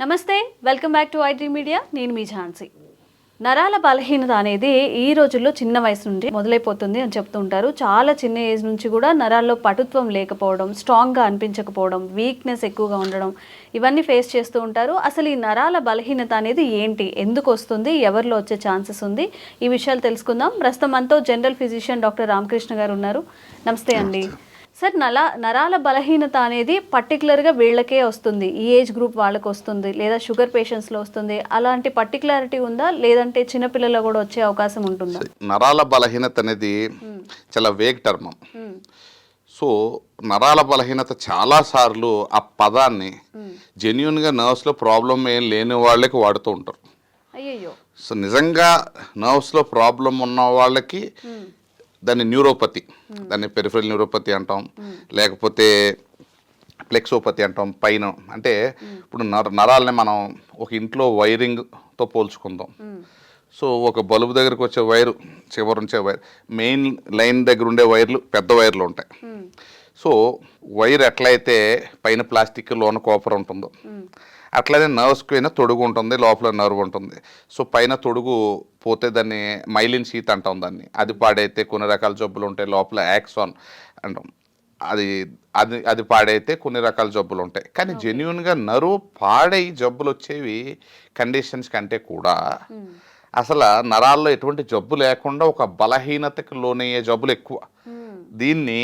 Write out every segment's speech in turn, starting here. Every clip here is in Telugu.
నమస్తే welcome back to IT media. నేను మీ ఝాన్సీ. నరాల బలహీనత అనేది ఈ రోజుల్లో చిన్న వయసు నుండి మొదలైపోతుంది అని చెప్తూ ఉంటారు చాలా చిన్న ఏజ్ నుంచి కూడా నరాల్లో పటుత్వం లేకపోవడం స్ట్రాంగ్గా అనిపించకపోవడం వీక్నెస్ ఎక్కువగా ఉండడం ఇవన్నీ ఫేస్ చేస్తూ ఉంటారు. అసలు ఈ నరాల బలహీనత అనేది ఏంటి? ఎందుకు వస్తుంది? ఎవరిలో వచ్చే ఛాన్సెస్ ఉంది? ఈ విషయాలు తెలుసుకుందాం. ప్రస్తుతం మనతో జనరల్ ఫిజిషియన్ డాక్టర్ రామకృష్ణ గారు ఉన్నారు. నమస్తే అండి. సార్ నల నరాల బలహీనత అనేది పర్టికులర్గా వీళ్ళకే వస్తుంది. ఈ ఏజ్ గ్రూప్ వాళ్ళకి వస్తుంది. లేదా షుగర్ పేషెంట్స్లో వస్తుంది. అలాంటి పర్టికులారిటీ ఉందా? లేదంటే చిన్నపిల్లల్లో కూడా వచ్చే అవకాశం ఉంటుందా? నరాల బలహీనత అనేది చాలా వేగ్ టర్మ్. సో నరాల బలహీనత చాలా సార్లు ఆ పదాన్ని జెన్యున్గా నర్వ్స్లో ప్రాబ్లం ఏం లేని వాళ్ళకి వాడుతూ ఉంటారు. అయ్యయ్యో. సో నిజంగా నర్వ్స్లో ప్రాబ్లం ఉన్న వాళ్ళకి దాన్ని న్యూరోపతి దాన్ని పెరిఫరల్ న్యూరోపతి అంటాం. లేకపోతే ప్లెక్సోపతి అంటాం పైన. అంటే ఇప్పుడు నర నరాలని మనం ఒక ఇంట్లో వైరింగ్తో పోల్చుకుందాం. సో ఒక బల్బు దగ్గరకు వచ్చే వైరు చివరి ఉంచే వైర్ మెయిన్ లైన్ దగ్గర ఉండే వైర్లు పెద్ద వైర్లు ఉంటాయి. సో వైర్ ఎట్లయితే పైన ప్లాస్టిక్ లోన కాపర్ ఉంటుందో అట్లనే నర్వ్స్కి అయినా తొడుగు ఉంటుంది లోపల నర్వ్ ఉంటుంది. సో పైన తొడుగు పోతే దాన్ని మైలిన్ షీత్ అంటాం దాన్ని. అది పాడైతే కొన్ని రకాల జబ్బులు ఉంటాయి లోపల యాక్సాన్ అంటాం. అది అది అది పాడైతే కొన్ని రకాల జబ్బులు ఉంటాయి. కానీ జెన్యున్గా నరువు పాడై జబ్బులు వచ్చేవి కండిషన్స్ కంటే కూడా అసలు నరాల్లో ఎటువంటి జబ్బు లేకుండా ఒక బలహీనతకు లోనయ్యే జబ్బులు ఎక్కువ. దీన్ని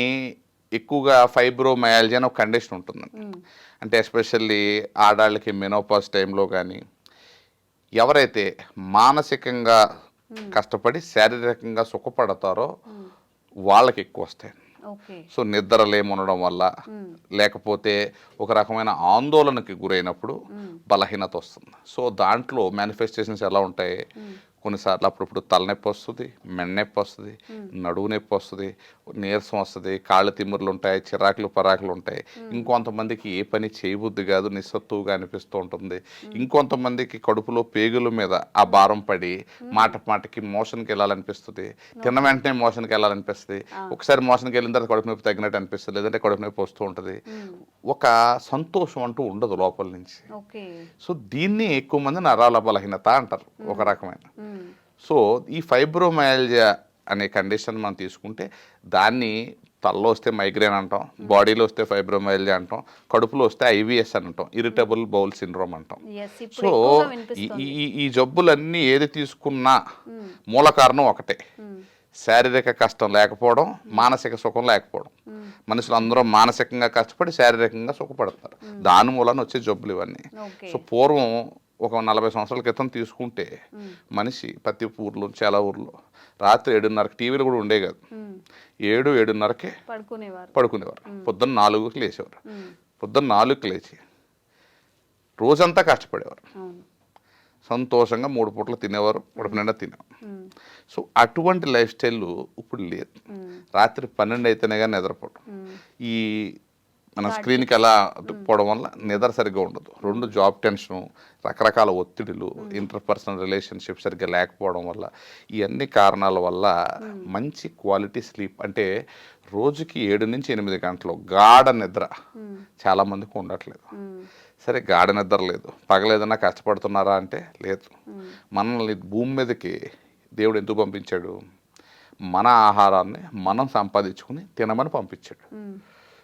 ఎక్కువగా ఫైబ్రోమయాలజీ అని ఒక కండిషన్ ఉంటుంది అంటే ఎస్పెషల్లీ ఆడాళ్ళకి మెనోపాస్ టైంలో కానీ ఎవరైతే మానసికంగా కష్టపడి శారీరకంగా సుఖపడతారో వాళ్ళకి ఎక్కువ వస్తాయి. సో నిద్ర లేమునడం వల్ల లేకపోతే ఒక రకమైన ఆందోళనకి గురైనప్పుడు బలహీనత వస్తుంది. సో దాంట్లో మేనిఫెస్టేషన్స్ ఎలా ఉంటాయి? కొన్నిసార్లు అప్పుడప్పుడు తలనొప్పి వస్తుంది మెన్నొప్పి వస్తుంది నడువు నొప్పి వస్తుంది నీరసం వస్తుంది కాళ్ళు తిమ్ముర్లు ఉంటాయి చిరాకులు పరాకులు ఉంటాయి. ఇంకొంతమందికి ఏ పని చేయబుద్ధి కాదు నిస్సత్తువుగా అనిపిస్తూ ఉంటుంది. ఇంకొంతమందికి కడుపులో పేగుల మీద ఆ భారం పడి మాట మాటకి మోషన్కి వెళ్ళాలనిపిస్తుంది. తిన్న వెంటనే మోషన్కి వెళ్ళాలనిపిస్తుంది. ఒకసారి మోషన్కి వెళ్ళిన తర్వాత కడుపు నొప్పి తగ్గినట్టు అనిపిస్తుంది లేదంటే కడుపు నొప్పి వస్తూ ఉంటుంది. ఒక సంతోషం అంటూ ఉండదు లోపల నుంచి. ఓకే. సో దీన్ని ఎక్కువ మంది నరాల బలహీనత అంటారు ఒక రకమైన. సో ఈ ఫైబ్రోమయాలజియా అనే కండిషన్ మనం తీసుకుంటే దాన్ని తలలో వస్తే మైగ్రేన్ అంటాం బాడీలో వస్తే ఫైబ్రోమయాలజియా అంటాం కడుపులో వస్తే ఐవిఎస్ అని అంటాం ఇరిటబుల్ బౌల్ సిండ్రోమ్ అంటాం. సో ఈ ఈ- జబ్బులన్నీ ఏది తీసుకున్నా మూల కారణం ఒకటే. శారీరక కష్టం లేకపోవడం మానసిక సుఖం లేకపోవడం. మనుషులు అందరూ మానసికంగా కష్టపడి శారీరకంగా సుఖపడతారు. దాని మూలన వచ్చే జబ్బులు ఇవన్నీ. సో పూర్వం ఒక నలభై సంవత్సరాల క్రితం తీసుకుంటే మనిషి ప్రతి ఊర్లో చాలా ఊర్లో రాత్రి ఏడున్నరకి టీవీలు కూడా ఉండే కాదు. ఏడు ఏడున్నరకే పడుకునేవారు. పడుకునేవారు. పొద్దున్న నాలుగుకి లేచేవారు. పొద్దున్న నాలుగుకి లేచి రోజంతా కష్టపడేవారు. సంతోషంగా మూడు పూటలు తినేవారు కడుపు నిండా తినేవారు. సో అటువంటి లైఫ్ స్టైల్ ఇప్పుడు లేదు. రాత్రి పన్నెండు అయితేనే కానీ నిద్రపోవడం ఈ మన స్క్రీన్కి అలా పోవడం వల్ల నిద్ర సరిగ్గా ఉండదు. రెండు జాబ్ టెన్షను రకరకాల ఒత్తిడులు ఇంటర్పర్సనల్ రిలేషన్షిప్ సరిగ్గా లేకపోవడం వల్ల ఈ అన్ని కారణాల వల్ల మంచి క్వాలిటీ స్లీప్ అంటే రోజుకి ఏడు నుంచి ఎనిమిది గంటలు గాఢ నిద్ర చాలా మందికి ఉండట్లేదు. సరే గాఢ నిద్ర లేదు. పగలేదన్నా కష్టపడుతున్నారా అంటే లేదు. మనల్ని భూమి మీదకి దేవుడు ఎందుకు పంపించాడు? మన ఆహారాన్ని మనం సంపాదించుకుని తినమని పంపించాడు.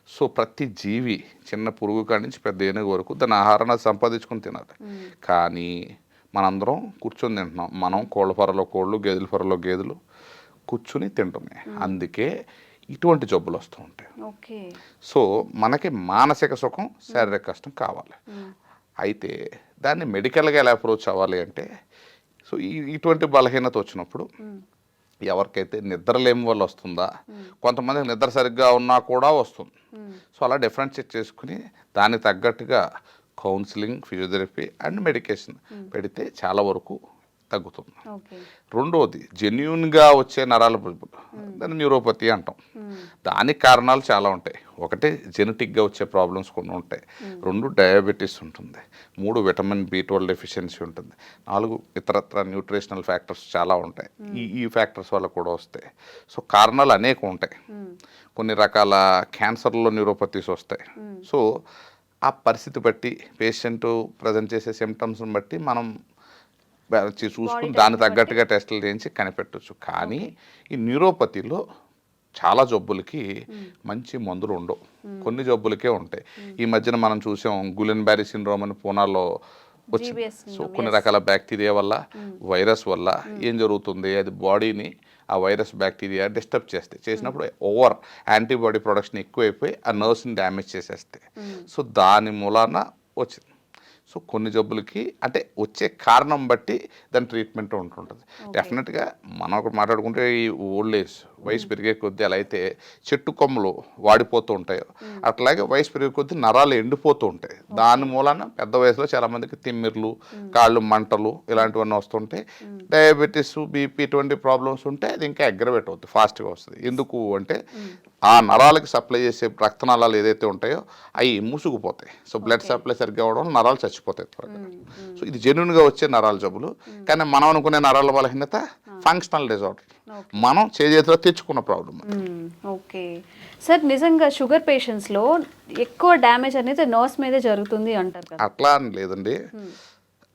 సో ప్రతి జీవి చిన్న పురుగు కాడి నుంచి పెద్ద ఏనుగు వరకు దాని ఆహారాన్ని సంపాదించుకుని తినాలి. కానీ మనందరం కూర్చొని తింటున్నాం. మనం కోళ్ళ పొరలో కోళ్ళు గేదెల పొరలో గేదెలు కూర్చుని తింటున్నాయి అందుకే ఇటువంటి జబ్బులు వస్తూ ఉంటాయి. ఓకే. సో మనకి మానసిక సుఖం శారీరక కష్టం కావాలి. అయితే దాన్ని మెడికల్గా ఎలా అప్రోచ్ అవ్వాలి అంటే సో ఈ ఇటువంటి బలహీనత వచ్చినప్పుడు ఎవరికైతే నిద్ర లేని వల్ల వస్తుందా కొంతమందికి నిద్ర సరిగ్గా ఉన్నా కూడా వస్తుంది. సో అలా డిఫరెన్షియేట్ చేసుకుని దానికి తగ్గట్టుగా కౌన్సిలింగ్ ఫిజియోథెరపీ అండ్ మెడికేషన్ పెడితే చాలా వరకు తగ్గుతుంది. రెండోది జెన్యున్గా వచ్చే నరాల దాన్ని న్యూరోపతి అంటాం. దానికి కారణాలు చాలా ఉంటాయి. ఒకటి జెనెటిక్గా వచ్చే ప్రాబ్లమ్స్ కొన్ని ఉంటాయి. రెండు డయాబెటీస్ ఉంటుంది. మూడు విటమిన్ బి ట్వెల్వ్ డెఫిషియన్సీ ఉంటుంది. నాలుగు ఇతరత్ర న్యూట్రిషనల్ ఫ్యాక్టర్స్ చాలా ఉంటాయి. ఈ ఈ ఫ్యాక్టర్స్ వల్ల కూడా వస్తాయి. సో కారణాలు అనేక ఉంటాయి. కొన్ని రకాల క్యాన్సర్లో న్యూరోపతీస్ వస్తాయి. సో ఆ పరిస్థితి బట్టి పేషెంట్ ప్రజెంట్ చేసే సిమ్టమ్స్ని బట్టి మనం బా- చూ- చూసుకుని దాన్ని తగ్గట్టుగా టెస్టులు చేయించి కనిపెట్టవచ్చు కానీ ఈ న్యూరోపతిలో చాలా జబ్బులకి మంచి మందులు ఉండవు. కొన్ని జబ్బులకే ఉంటాయి. ఈ మధ్యన మనం చూసాం గులెన్ బ్యారీ సిండ్రోమ్ అని పూనాలో వచ్చింది సో కొన్ని రకాల బ్యాక్టీరియా వల్ల వైరస్ వల్ల ఏం జరుగుతుంది? అది బాడీని ఆ వైరస్ బ్యాక్టీరియా డిస్టర్బ్ చేస్తాయి. చేసినప్పుడు ఓవర్ యాంటీబాడీ ప్రొడక్షన్ ఎక్కువైపోయి ఆ నర్వ్స్ని డ్యామేజ్ చేసేస్తాయి. సో దాని మూలాన వచ్చింది. సో కొన్ని జబ్బులకి అంటే వచ్చే కారణం బట్టి దాని ట్రీట్మెంట్ ఉంటుంటుంది. డెఫినెట్గా మనం ఒకటి మాట్లాడుకుంటే ఈ ఓల్డ్ ఏజ్ వయసు పెరిగే కొద్దీ అలా అయితే చెట్టు కొమ్మలు వాడిపోతూ ఉంటాయి. అట్లాగే వయసు పెరిగే కొద్దీ నరాలు ఎండిపోతూ ఉంటాయి. దాని మూలాన పెద్ద వయసులో చాలా మందికి తిమ్మిర్లు కాళ్ళు మంటలు ఇలాంటివన్నీ వస్తుంటే డయాబెటీస్ బీపీ ఇటువంటి ప్రాబ్లమ్స్ ఉంటే అది ఇంకా అగ్రవేట్ అవుతుంది ఫాస్ట్గా వస్తుంది. ఎందుకు అంటే ఆ నరాలకి సప్లై చేసే రక్తనాళాలు ఏదైతే ఉంటాయో అవి మూసుకుపోతాయి. సో బ్లడ్ సప్లై సరిగ్గా అవ్వడం నరాలు చచ్చిపోతాయి త్వరగా. సో ఇది జెన్యున్గా వచ్చే నరాల జబ్బులు. కానీ మనం అనుకునే నరాల బలహీనత ఫంక్షనల్ డిజార్డర్. మనం చేతిలో తెచ్చుకున్న ప్రాబ్లం ఓకే. సార్ నిజంగా షుగర్ పేషెంట్స్లో ఎక్కువ డ్యామేజ్ అనేది నర్వ్స్ మీదే జరుగుతుంది అంటారు అట్లా అని లేదండి.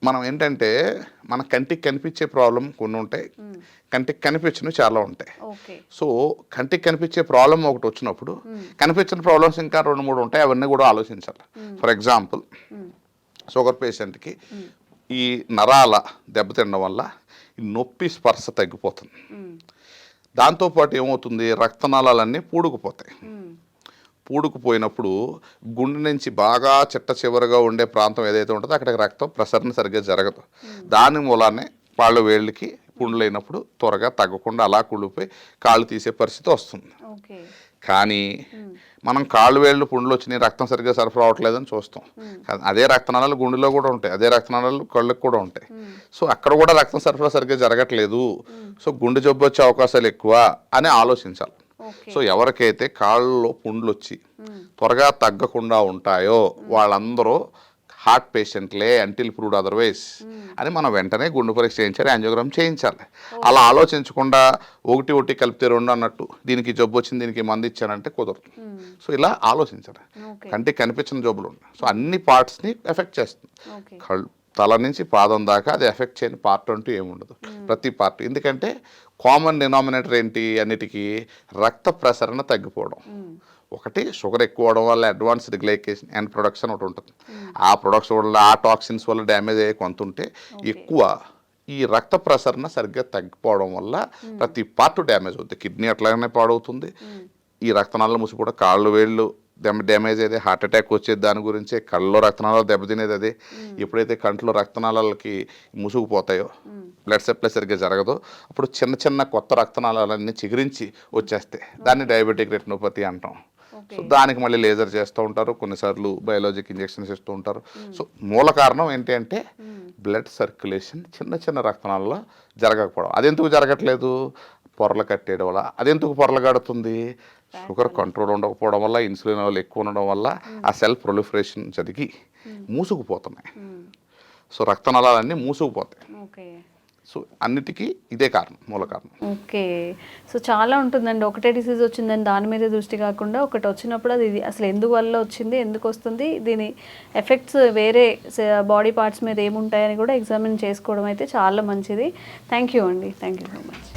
మనం ఏంటంటే మన కంటికి కనిపించే ప్రాబ్లం కొన్ని ఉంటాయి. కంటికి కనిపించినవి చాలా ఉంటాయి. సో కంటికి కనిపించే ప్రాబ్లం ఒకటి వచ్చినప్పుడు కనిపించిన ప్రాబ్లమ్స్ ఇంకా రెండు మూడు ఉంటాయి అవన్నీ కూడా ఆలోచించాలి. ఫర్ ఎగ్జాంపుల్ షుగర్ పేషెంట్కి ఈ నరాల దెబ్బతినడం వల్ల ఈ నొప్పి స్పర్శ తగ్గిపోతుంది. దాంతోపాటు ఏమవుతుంది? రక్తనాళాలన్నీ పూడుకుపోతాయి. పూడుకుపోయినప్పుడు గుండె నుంచి బాగా చిట్ట చివరగా ఉండే ప్రాంతం ఏదైతే ఉంటుందో అక్కడికి రక్తం ప్రసరణ సరిగ్గా జరగదు. దాని మూలానే వాళ్ళ వేళ్ళకి పుండ్లు అయినప్పుడు త్వరగా తగ్గకుండా అలా కుళ్ళిపోయి కాళ్ళు తీసే పరిస్థితి వస్తుంది. కానీ మనం కాళ్ళు వేళ్ళు పుండ్లు వచ్చినాయి రక్తం సరిగ్గా సరఫరా అవ్వట్లేదని చూస్తాం. అదే రక్తనాళాలు గుండెలో కూడా ఉంటాయి అదే రక్తనాళాలు కళ్ళకు కూడా ఉంటాయి. సో అక్కడ కూడా రక్తం సరఫరా సరిగ్గా జరగట్లేదు. సో గుండె జబ్బు వచ్చే అవకాశాలు ఎక్కువ అని ఆలోచించాలి. సో ఎవరికైతే కాళ్ళలో పుండ్లు వచ్చి త్వరగా తగ్గకుండా ఉంటాయో వాళ్ళందరూ హార్ట్ పేషెంట్లే అంటిల్ ప్రూవ్డ్ అదర్వైజ్ అని మనం వెంటనే గుండె పరీక్ష చేయించాలి యాంజియోగ్రామ్ చేయించాలి. అలా ఆలోచించకుండా ఒకటి ఒకటి కలిపితే రెండు అన్నట్టు దీనికి జబ్బు వచ్చింది దీనికి మంది ఇచ్చానంటే కుదరదు. సో ఇలా ఆలోచించాలి. కంటికి కనిపించిన జబ్బులు ఉన్నాయి. సో అన్ని పార్ట్స్ని ఎఫెక్ట్ చేస్తుంది. కళ్ళు తల నుంచి పాదం దాకా అది ఎఫెక్ట్ చేయని పార్ట్ అంటూ ఏముండదు. ప్రతి పార్ట్. ఎందుకంటే కామన్ డినామినేటర్ ఏంటి అన్నిటికీ రక్త ప్రసరణ తగ్గిపోవడం. ఒకటి షుగర్ ఎక్కువ అవడం వల్ల అడ్వాన్స్డ్ గ్లైకేషన్ అండ్ ప్రొడక్షన్ ఒకటి ఉంటుంది. ఆ ప్రొడక్షన్ వల్ల ఆ టాక్సిన్స్ వల్ల డ్యామేజ్ అయ్యే కొంత ఉంటే ఎక్కువ ఈ రక్త ప్రసరణ సరిగ్గా తగ్గిపోవడం వల్ల ప్రతి పార్ట్ డ్యామేజ్ అవుతుంది కిడ్నీ అట్లాగనే పాడవుతుంది. ఈ రక్తనాళాలు మూసిపోవడం కాళ్ళు వేళ్ళు డ్యామ- డ్యామేజ్ అయితే హార్ట్ అటాక్ వచ్చేది దాని గురించి. కళ్ళలో రక్తనాళాలు దెబ్బతినేది అదే. ఎప్పుడైతే కంట్లో రక్తనాళాలకి ముసుగుపోతాయో బ్లడ్ సప్లై సరిగ్గా జరగదో. అప్పుడు చిన్న చిన్న కొత్త రక్తనాళాలన్నీ చిగురించి వచ్చేస్తాయి. దాన్ని డయాబెటిక్ రెటినోపతి అంటాం. సో దానికి మళ్ళీ లేజర్ చేస్తూ ఉంటారు. కొన్నిసార్లు బయాలజిక్ ఇంజెక్షన్స్ ఇస్తూ ఉంటారు. సో మూల కారణం ఏంటి అంటే బ్లడ్ సర్క్యులేషన్ చిన్న చిన్న రక్తనాళాల్లో జరగకపోవడం. అదెందుకు జరగట్లేదు? పొరలు కట్టేయడం వల్ల. అదెందుకు పొరలు కడుతుంది? షుగర్ కంట్రోల్ ఉండకపోవడం వల్ల ఇన్సులిన్ లెవెల్ ఎక్కువ ఉండడం వల్ల ఆ సెల్ ప్రొలిఫరేషన్ జరిగి మూసుకుపోతున్నాయి. సో రక్తనాళాలన్నీ మూసుకుపోతాయి. ఓకే సో అన్నిటికీ ఇదే కారణం మూల కారణం. ఓకే సో చాలా ఉంటుందండి. ఒకటే డిసీజ్ వచ్చిందని దాని మీద దృష్టి కాకుండా ఒకటి వచ్చినప్పుడు అది అసలు ఎందుకు వల్ల వచ్చింది ఎందుకు వస్తుంది దీని ఎఫెక్ట్స్ వేరే బాడీ పార్ట్స్ మీద ఏముంటాయని కూడా ఎగ్జామిన్ చేసుకోవడం అయితే చాలా మంచిది. థ్యాంక్ యూ అండి. Thank you so much